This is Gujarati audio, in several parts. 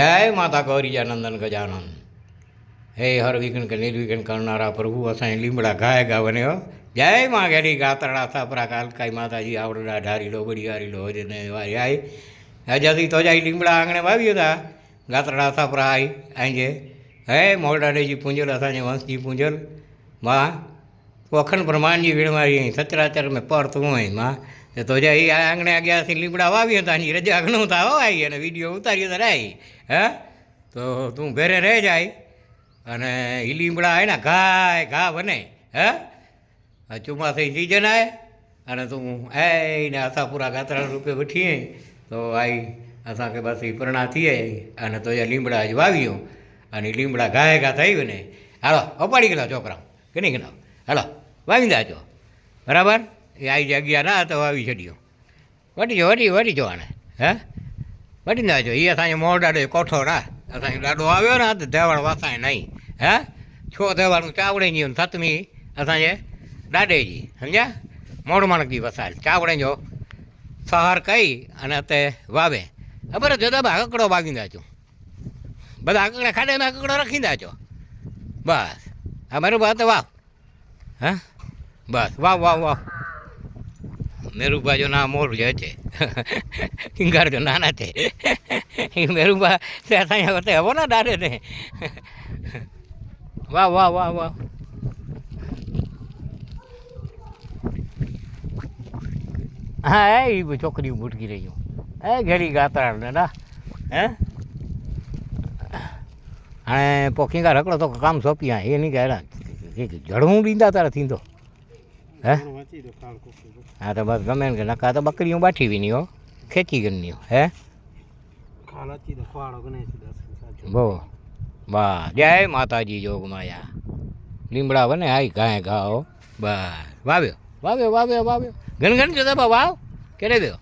જય માતા ગૌરીજાનંદન ગજાનંદ હે હર વિઘ્ન કે નિર્વિઘ્ન કરનારા પ્રભુ અસાંઈ લીમડા ગાય ગાવને, હો. જય માં ઘેરી ગાતરડા થાપરા કાલકાઈ માતાજી આવડડા ઢારી લો બડી હારી લો, હજે ને વારી આઈ હજાથી તો જાય લીમડા આંગણે વાવી હતા. ગાતરડા થાપરા આઈ આંજે. હે મોરડાડેજી પૂંજલ અસાંજે વંશજી પૂંજલ, માં. વખણ પ્રમાણજી વીણવારી અહીં સચરાચર મેં પર તું અહીં, માં. તે તો જે આ આંગણે અગિયારથી લીમડા વાવ્યો હતા એની રજા ઘણું તા આવી અને વીડિયો ઉતાર્યો તો આવી હે? તો તું ઘરે રહી જાય અને એ લીમડા આવે ને ઘાય ઘા બને, હે? ચોમાસી સિઝન આવે અને તું આઈને આશાપુરા ગાત્રા રૂપે વઠીએ તો આઈ અસાંखे બસ એ પરણા થઈએ અને તો એ લીમડા જ વાવ્યો અને લીમડા ઘાય ઘા થઈ ને હાલો, અપાડી ગયેલા છોકરા કે નહીં ગયેલા? હાલો વાવી દાજો બરાબર? એ આવી જગ્યા ના તો આવી છડ્યો વટી જો વટી વટી જો આને હે વટી નાખજો એ અસાંજે મોડાડો કોઠો ના અસાંજે ડાડો આવ્યો ને તો તહેવાર વાસાય નહીં. હે? છો દેવાનું ચાવડે નહીં સતમી અસાંજે ડાડેજી સમજ્યા? મોડ માણકજી વસાય. ચાવડે જો સહાર કહી અને તે વાવે. ખબર જ દાદા હકડો બાગી દાચો બધા હકડા ખાડે હકડો રાખી દાચો બસ. આ મારું વાત વાવ. હા? બસ. વાવ વાવ વાવ. મેરુબા જો ના મોર જે છે. ઇંગાર જો નાના છે. એ મેરુબા ત્યાં હોતે હવો ના ડારે ને વાહ વાહ વાહ વાહ. હા, એ છોકરી ભૂટકી રહી એ ઘેરી ગાતરા ના હે? અને પોખીંગા રકડો તો કામ સોંપી એ નહીં કે જડવું લીંદા તારા થીંદો હે? હા તો બસ ગમે ને નકા તો બકરીઓ બાઠી નહીં હો. ખેંચી ગઈ હે. બહુ. વાહ જય માતાજી જોગ માયા. લીમડા બને આઈ ગાય ગાઓ બસ. વાવ્યો. વાવ્યો વાવ્યો વાવ્યો. ઘણ ઘણ જતા બા વાવ કેડે દો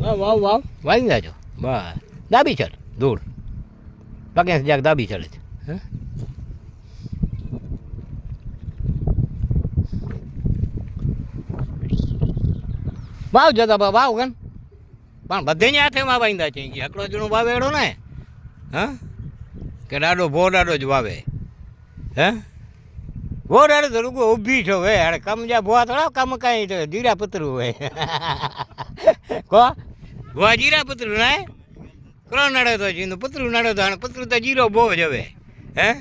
વાવ વાવ વાવ. વાવી જાજો. બસ. દાબી ચડ દૂર પગે જાગ દાબી ચડે છે. હે? વાવ જતા બા, વાવ કન પણ બધે ને હાથે માં બાંધા છે. એકડો જણો વાવે એડો ને, હા? કે ડાડો ભો ડાડો જ વાવે. હે? ભો ડાડો તો રૂગો ઊભી છો હે અરે કમ જા ભોવા થોડા કમ કાંઈ જીરા પતરું હોય. કો? ભોવા જીરા પતરું ના? કરો નડે તો જીનું પતરું નડે તો પતરું તો જીરો બહુ જ હવે. હે?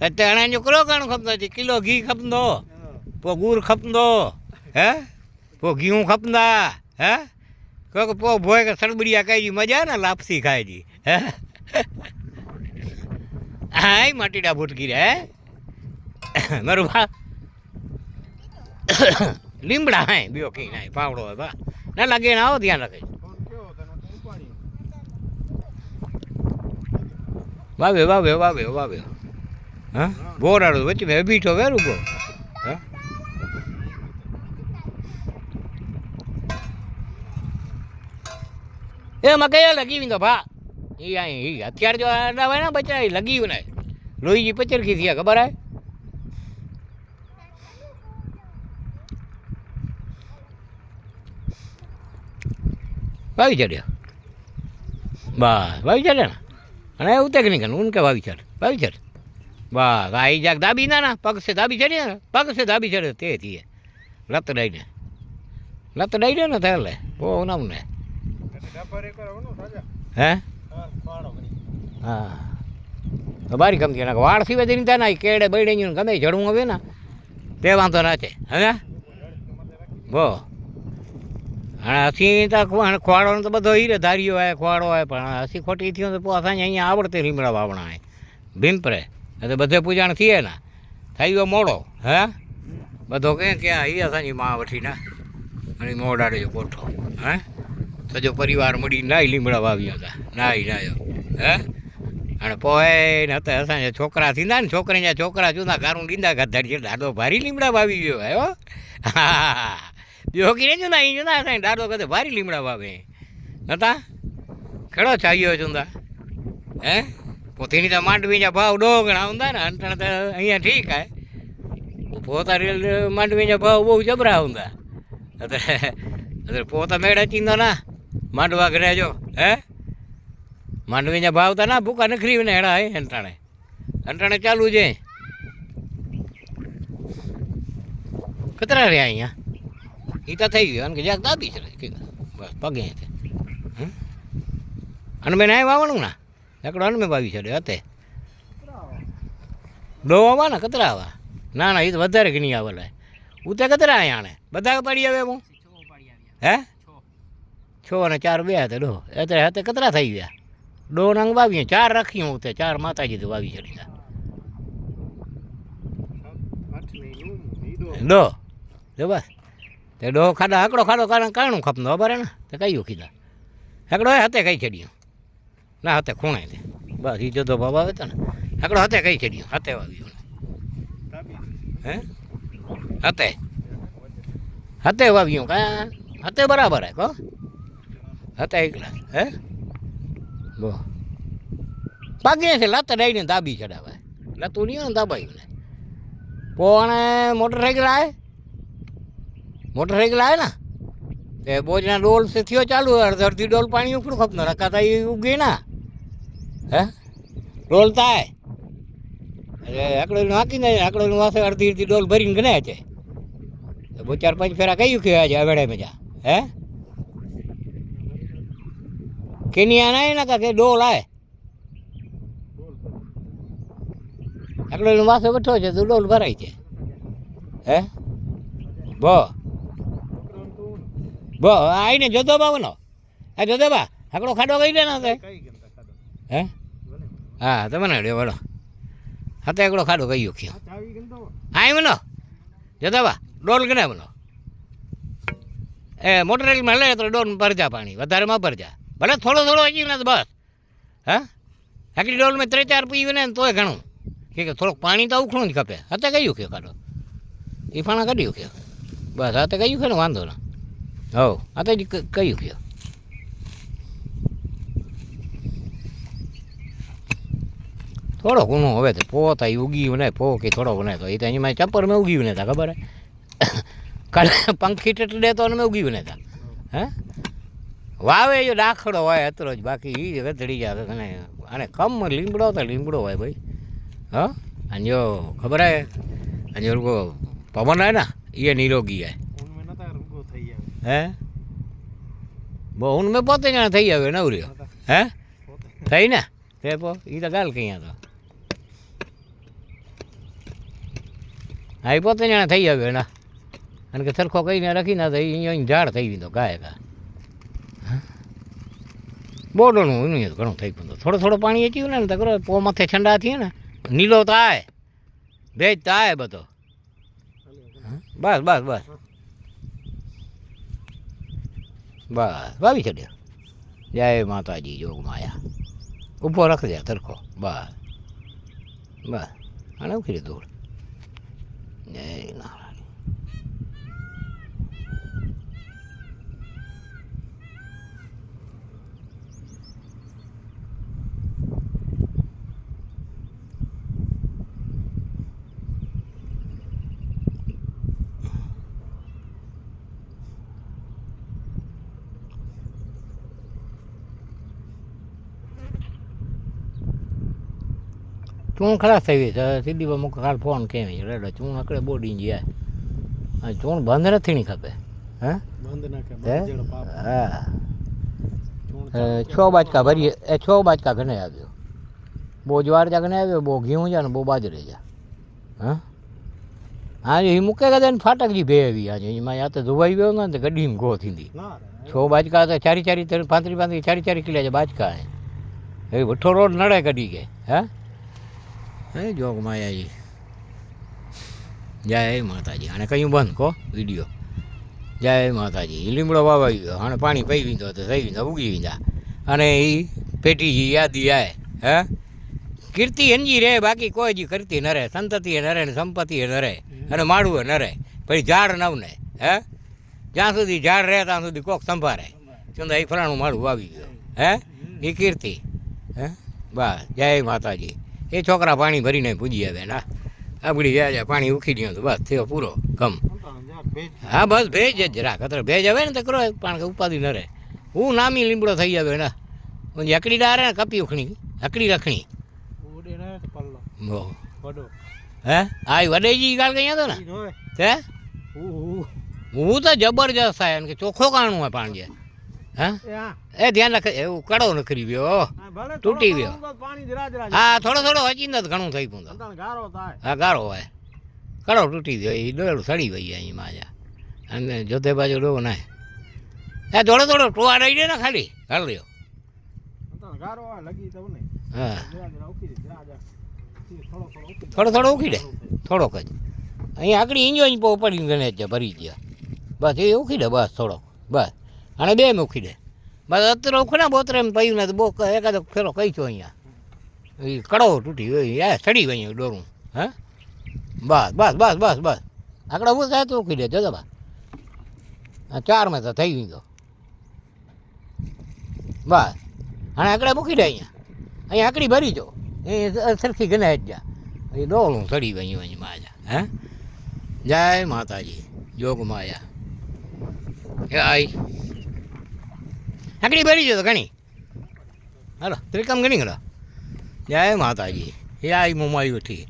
ઘણું ખપતો છે કિલો ઘી ખપંદો પો ગુड़ ખપંદો હે? પો ઘીઉं ખપंदा હે? કહો કે પો ભોય કે સળબડિયા ખાઈ મજા ને લાપસી ખાઈ જી હે? હા એ માટીડા ભૂટકી રે હે? મારું ભા લીમડા હે બીઓ કઈ ના પાવડો હોય બા. ના લાગે ને આવો ધ્યાન રાખે. વાવ્યો વાવ્યો વાવ્યો વાવ્યો. હા? બોરાડો વચ્ચે મેં બીઠો વેરું બો હા? એમાં કયા લગી તો ભા? એ અહીં અત્યારે જો આડા હોય ને બચ્ચા લગી ને. લોહીજી પચરખી થયા, ખબર હે વાવી ચડ્યા બસ વાવી ચડ્યા ને? અને ઉતેક નહીં કર ઉનકે ભાવી ચડ ભાવી ચડ બસ આઈ જાગ દાબી ના ના, પગ સે દાબી ચડે ને સે દાબી ચડે તે થઈએ લત ડાઈને લત ડાઈને ને તારે બહુ નામ ને. હે? હા. બારી ગમતી ના વાળ સિવાય જઈને ત્યાં ના કેડે બળે ગમે જડવું હવે ને, તે વાંધો ના છે હવે બો. અસી તો ખોવાડો તો બધો હીરે ધાર્યો હોય ખોવાડો હોય પણ હસી ખોટી થયું તો અસાંજે અહીંયા આવડતે લીમડા વાવણા હોય ભીમપરે એટલે બધે પૂજાણ થઈએ ને. થઈ ગયો મોડો, હે? બધો કે ક્યાં અસાંજી માં વઠીને અને મોડાડે જો કોઠો, હે? સજો પરિવાર મળી નાઈ લીમડા વાવ્યા હતા. નાઈ નાયો. હે? અને પોએ ને હતા અસાંજે છોકરા થીંદા ને છોકરીને છોકરા જુદા, ગારું ડીંદા ગધાડી છે દાડો ભારી લીમડા વાવી ગયો હે હો. જોગી ને જુના એ જુના થાય દાદો કદે ભારી લીમડા વાવે. નતા? ખેડો ચાગ્યો છુંદા હે? પોતીની તો માંડવીના ભાવ ડોગણા ઊંધા ને અંતણ તો અહીંયા ઠીક હે પોતા રેલ માંડવીના ભાવ બહુ જબરા ઊંધા. અત્યારે પોતા મેળા ચીંધો ના, માંડવા ઘરે જો, હે? માંડવીના ભાવ તો ના, ભૂકા નખરીને હેડા હે અંટાણે અંટાણે ચાલુ છે. કતરા રહ્યા અહીંયા? એ તો થઈ ગયો. અને કે જ્યાંક દાબી છે. બસ પગે છે? અને મેં નાય વાવણું ના? એકડો અનમે વાવી છે હતે. ડોવા ને કતરા આવા? ના ના એ તો વધારે ઘણી આવે લે ઉતે કતરા અહીંયા આણે? બધા પડી આવે હું હે? છ અને ચાર બે હતા ડો. અત્યારે હાથે કતરા થઈ ગયા? ડો નંગ વાવીએ ચાર રાખી હું તે. ચાર માતાજી તો વાવી ચડી ડો. જો બસ. તે ડોહો ખાધા હકડો ખાધો કારણ કાણું ખપનો હે ને તે કયું કીધા? હકડો હતે કઈ ચડ્યું ના હતે ખૂણે તે બસ એ જતો ભાવ આવે તો ને. હકડો હતે કઈ ચડ્યું હતે વાવ્યું હે? હતે હતે વાવ્યું કા? હતે બરાબર હે, કો? હતે એકલા. હે? બો. પાગે છે, લાત ડાઈને દાબી ચડાવે. લાતું નહીં દાબાયું ને. પોણે મોટરસાઇકલ આવે મોટરસાઇકલ આવે ને? તે બોજના ડોલ સે થયો ચાલુ, અડધી અડધી ડોલ પાણી ઉપડું ખપનો રકાતા એ ઉગી ના. હે? ડોલ થાય એટલે આકડો નાખી દે આકડો વાસે અડધી અડધી ડોલ ભરીને ગણે છે. બહુ ચાર પાંચ ફેરા કયું કે આજે અવેડે મજા. હે? કેનિયા ના ના કે ડોલ આય? આકડો વાસે બેઠો છે, તો ડોલ ભરાય છે. હે? બો. બો આઈને જોતો બાવનો આ જોતો બા આકડો ખાડો કઈ દે ના હે? હા તમે ના ડે વળો હા તો એકડો ખાડો કયું. કયો આય મનો જોતા બા ડોલ ગણે મનો એ મોટરસાઇકલમાં લે તો ડોલ ભરજા પાણી વધારેમાં ભરજા. ભલે થોડો થોડો હજી ને બસ. હા? આકડી ડોલ મેં ત્રણ ચાર પીવું ને તોય ઘણું. કે થોડોક પાણી તો ઉખણું જ ખપે. હતે કયું કે કાઢો એ પાણા કાઢ્યું કે બસ હતે કયું કે ને વાંધો ના. હો આ તો કયું કયો થોડો ઘણું હવે તો પો થાય ઉગ્યું ને પો કે થોડો બને તો એ તો એમાં ચપ્પર મેં ઉગ્યું ને તા, ખબર કાલે પંખી ટેટ દે તો મેં ઉગ્યું ને તા. હે? વાવે જો દાખલો હોય અતરો જ, બાકી એ ગધડી જાય અને અને કમ લીમડો તો લીમડો હોય ભાઈ. હા? અને જો ખબર હે? અને જો પવન હોય ને એ નિરોગી હે. હે? બહુ મેં પોતે જાણે થઈ આવ્યો નવરીઓ. હે થઈ ને? તે પો એ તો ગાલ કઈ તો હા એ પોતે જાણે થઈ આવ્યો એના. અને કે સરખો કહીને રાખી ના થઈ અહીંયા ઝાડ થઈ ગયો તો ગાય ગા બોડોનું એનું ઘણું થઈ ગયું થોડો થોડો પાણી એચ્યું ને તો કરો પો માથે ઠંડા થઈએ ને નીલો થાય. ભેજ થાય બધો. હા, બસ બસ બસ. બસ વાવી ચડ્યો જય માતાજી જોગ માયા. ઊભો રાખજે તરખો બસ બસ. આને ઉખી દૂર જય નારાયણ ચૂણ ખરાબ થઈ ગઈ સીધી મૂક કાલ ફોન કેવી એટલે ચૂણ અકડે બોડી જાય. ચૂણ બંધ નથી ની ખપે. હે? હે? છ બાજકા ભરીએ. એ છ બાજકા ઘણે આવ્યો? બહુ જ્વાર જા ઘણે આવ્યો બહુ ઘીઉં જા ને બહુ બાજરે જા હા? હા એ મૂકે કદાચ ફાટકજી ભે આવી આજે. એમાં યા તો ધોવાઈ ગયો ને તો ગડીમ ગો થીંદી છ બાજકા તો ચારી ચારી પાંત્રી પાંત્રી ચારી ચારી કિલા છે બાજકા એ. વઠ્ઠો રોડ નડે કઢી કે. હે? હે જોગ માયાજી જય માતાજી. અને કયું બંધ કહો, વીડિયો. જય માતાજી. લીમડો વાવાઈ ગયો અને પાણી પી લીધો તો થઈ ગયું ઉગી ગયા. અને એ પેટીજી યાદી આય, હે? કીર્તિ હંજી રહે, બાકી કોઈ જી કરતી ન રહે. સંતતિ ન ને સંપત્તિ ન રહે. અને માળું ન રહે. પછી ઝાડ નવ ને હે? જ્યાં સુધી ઝાડ રહે, ત્યાં સુધી કોક સંભાળે. ચંદા એ ફલાણું માળું વાવી ગયો. હે? એ કીર્તિ. હે? બસ. જય માતાજી. એ છોકરા પાણી ભરીને પૂજી આવે ના. આપણી જાય પાણી ઉખી દો તો બસ થયો પૂરો કમ હા બસ ભેજ જ જરાક અત્યારે ભેજ આવે ને તો કરો પણ ઉપાધિ ન રહે. હું નામી લીમડો થઈ આવે ઓલી હકડી ડારે ને કપી ઉખણી હકડી રખણી. હે? આ વડેજી ગાલ કઈ હતો ને? તે હું? તો જબરજસ્ત થાય કે ચોખ્ખો કાણું હોય પાણી હે? એ ધ્યાન રાખ એવું કડો ન કરી ગયો તૂટી ગયો. હા થોડો થોડો હજી નથી ઘણું થઈ ગયું તો. હા ગારો હોય. કડો તૂટી ગયો એ ડોળું સડી ગઈ અહીં માજા. અને જોતે બાજુ ડો ના એ થોડો થોડો ટોવા રહી જાય ને ખાલી. રહ્યો. હા. થોડો થોડો ઉખી દે. થોડોક જ. અહીંયા આગળ ઈંજો પડી ગણે છે ભરી ગયા. બસ એ ઉખી દે બસ થોડોક. બસ. અને બે મૂકી દે. બસ અત્યારે ઉખડા બોતરે પયું ને તો બહુ એકાદો ફેરો કહી છો અહીંયા. એ કડો તૂટી એ ચડી ગઈ અહીંયા ડોરું હે? બસ બસ બસ બસ બસ. આકડા ઊભું થાય તો ઉખી દે. જો બા. આ ચારમાં તો થઈ ગયો બસ. અને આકડા મૂકી દે અહીંયા. અહીંયા આકડી ભરી જો એ સરખી ગણાય જ જા. એ ડોળું ચડી ગયું અહીં માજા. હે? જય માતાજી. જોગ માયા. એ આકડી ભરી જો તો ઘણી. હાલો, ત્રિકમ ઘણી ગણો. જય માતાજી. એ આઈ મુંબઈ ઉઠી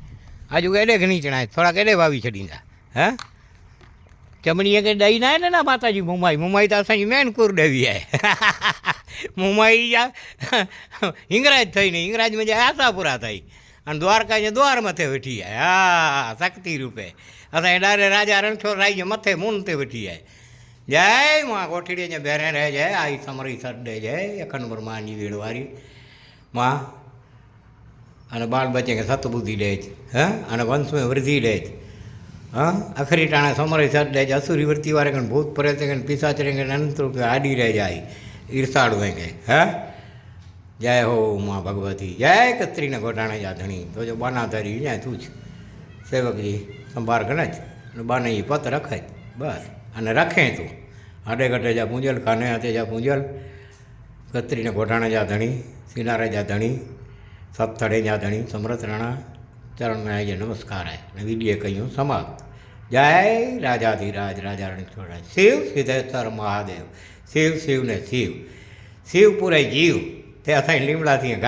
આજુ કેડે ઘણી ચણાય થોડા કેડે વાવી છડીને હે? ચમણીએ કે દઈ ના ને ના માતાજી મુંબઈ મુંબઈ તો અસાંજી મેન કુર દેવી આય. મુંબઈ જા. હિંગરાજ થઈને હિંગરાજમાં જાય આશાપુરા થઈ. અને દ્વારકા જે દ્વાર મથે વેઠી જાય હા, શક્તિ રૂપે. અસાં ડારે રાજા રણછોડ રાઈ મથે મૂન તે વેઠી જાય જય માં કોઠીડી જે બેરે રહે જાય આઈ સમરી સરડે જાય એક નંબર માની વેળવારી માં, અને બાળ બચે કે સતબુદ્ધિ દે છે, હે? અને વંશમાં વૃદ્ધિ દે છે. હા? અખરી ટાણે સમરે સર દે છે, અસુરી વૃત્તિ વારે કણ ભૂત પરે તે કણ પિસાચ રે કણ અનંત રૂપે આડી રહે જાય, ઈર્ષાળુ હોય કે, હે? જય હો માં ભગવતી, જય કત્રીને ગોટાણે જા ધણી. તો જો બાના ધરી જાય તું જ. સેવકજી સંભાર ગણે જ, અને બાને એ પત રખે જ, બસ. અને રખે તું. આડે ઘટે જા પૂંજલ, કાને હાથે જા પૂંજલ. કત્રીને ગોટાણે જા ધણી સિનારે જા ધણી સપ્તળે જા ધણી, સમરથ રાણા. ચરણમાં આવી નમસ્કાર હે અને વિડીએ કહ્યું સમાપ્ત. જય રાજાધિરાજ, રાજા રણછોડરાજ. શિવ સિદ્ધેશ્વર મહાદેવ. શિવ શિવ ને શિવ. શિવ પૂરે જીવ. તે અસાઈ લીમડાથી ગાય